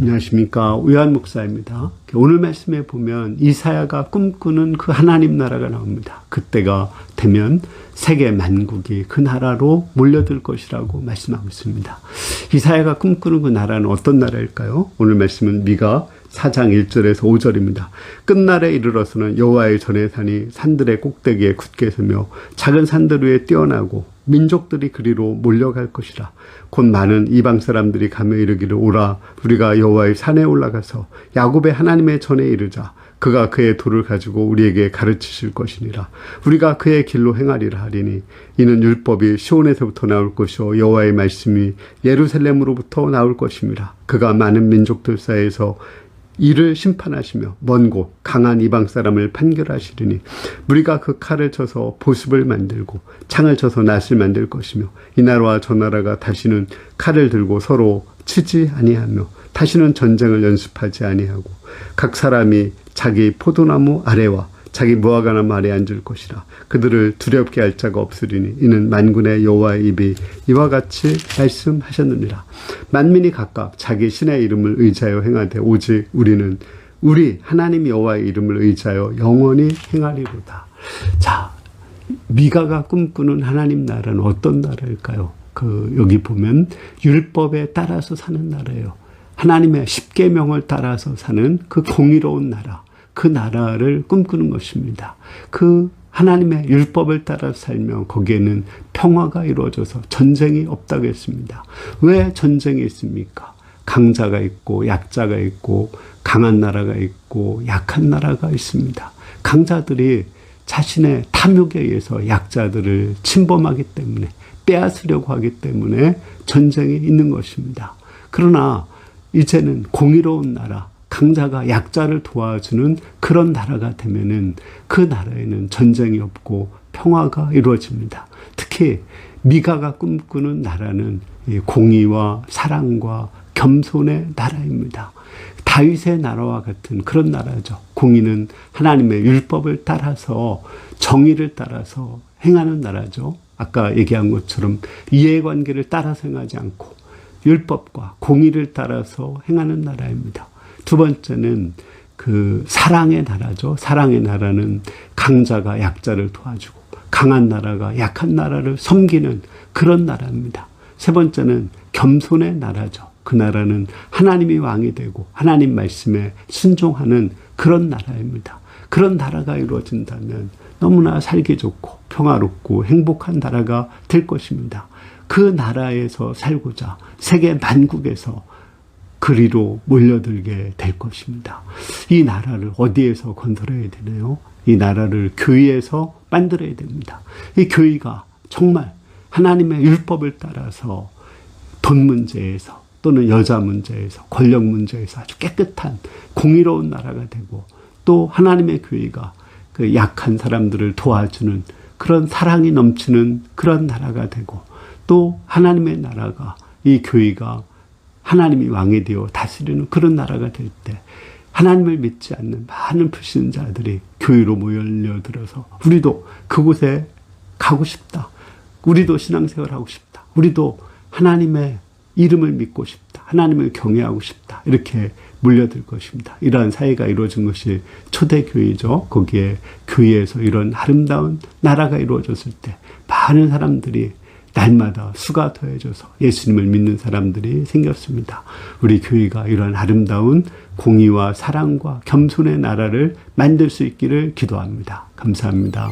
안녕하십니까 우한 목사입니다. 오늘 말씀에 보면 이사야가 꿈꾸는 그 하나님 나라가 나옵니다. 그때가 되면 세계 만국이 그 나라로 몰려들 것이라고 말씀하고 있습니다. 이사야가 꿈꾸는 그 나라는 어떤 나라일까요? 오늘 말씀은 미가 4장 1절에서 5절입니다. 끝날에 이르러서는 여호와의 전의 산이 산들의 꼭대기에 굳게 서며 작은 산들 위에 뛰어나고 민족들이 그리로 몰려갈 것이라. 곧 많은 이방 사람들이 가며 이르기를 오라 우리가 여호와의 산에 올라가서 야곱의 하나님의 전에 이르자. 그가 그의 돌을 가지고 우리에게 가르치실 것이니라. 우리가 그의 길로 행하리라 하리니 이는 율법이 시온에서부터 나올 것이요 여호와의 말씀이 예루살렘으로부터 나올 것임이라. 그가 많은 민족들 사이에서 이를 심판하시며 먼 곳 강한 이방 사람을 판결하시리니 우리가 그 칼을 쳐서 보습을 만들고 창을 쳐서 낫을 만들 것이며 이 나라와 저 나라가 다시는 칼을 들고 서로 치지 아니하며 다시는 전쟁을 연습하지 아니하고 각 사람이 자기 포도나무 아래와 자기 무화과나무 아래 앉을 것이라 그들을 두렵게 할 자가 없으리니 이는 만군의 여호와의 입이 이와 같이 말씀하셨느니라 만민이 각각 자기 신의 이름을 의지하여 행하되 오직 우리는 우리 하나님 여호와의 이름을 의지하여 영원히 행하리로다 자 미가가 꿈꾸는 하나님 나라는 어떤 나라일까요? 그 여기 보면 율법에 따라서 사는 나라예요. 하나님의 십계명을 따라서 사는 그 공의로운 나라. 그 나라를 꿈꾸는 것입니다. 그 하나님의 율법을 따라 살면 거기에는 평화가 이루어져서 전쟁이 없다고 했습니다. 왜 전쟁이 있습니까? 강자가 있고 약자가 있고 강한 나라가 있고 약한 나라가 있습니다. 강자들이 자신의 탐욕에 의해서 약자들을 침범하기 때문에 빼앗으려고 하기 때문에 전쟁이 있는 것입니다. 그러나 이제는 공의로운 나라, 강자가 약자를 도와주는 그런 나라가 되면은 그 나라에는 전쟁이 없고 평화가 이루어집니다. 특히 미가가 꿈꾸는 나라는 공의와 사랑과 겸손의 나라입니다. 다윗의 나라와 같은 그런 나라죠. 공의는 하나님의 율법을 따라서 정의를 따라서 행하는 나라죠. 아까 얘기한 것처럼 이해관계를 따라서 행하지 않고 율법과 공의를 따라서 행하는 나라입니다. 두 번째는 그 사랑의 나라죠. 사랑의 나라는 강자가 약자를 도와주고 강한 나라가 약한 나라를 섬기는 그런 나라입니다. 세 번째는 겸손의 나라죠. 그 나라는 하나님이 왕이 되고 하나님 말씀에 순종하는 그런 나라입니다. 그런 나라가 이루어진다면 너무나 살기 좋고 평화롭고 행복한 나라가 될 것입니다. 그 나라에서 살고자 세계 만국에서 그리로 몰려들게 될 것입니다. 이 나라를 어디에서 건설해야 되나요? 이 나라를 교회에서 만들어야 됩니다. 이 교회가 정말 하나님의 율법을 따라서 돈 문제에서 또는 여자 문제에서 권력 문제에서 아주 깨끗한 공의로운 나라가 되고 또 하나님의 교회가 그 약한 사람들을 도와주는 그런 사랑이 넘치는 그런 나라가 되고 또 하나님의 나라가 이 교회가 하나님이 왕이 되어 다스리는 그런 나라가 될 때 하나님을 믿지 않는 많은 불신자들이 교회로 모여들어서 우리도 그곳에 가고 싶다. 우리도 신앙생활 하고 싶다. 우리도 하나님의 이름을 믿고 싶다. 하나님을 경외하고 싶다. 이렇게 물려들 것입니다. 이러한 사회가 이루어진 것이 초대교회죠. 거기에 교회에서 이런 아름다운 나라가 이루어졌을 때 많은 사람들이 날마다 수가 더해져서 예수님을 믿는 사람들이 생겼습니다. 우리 교회가 이런 아름다운 공의와 사랑과 겸손의 나라를 만들 수 있기를 기도합니다. 감사합니다.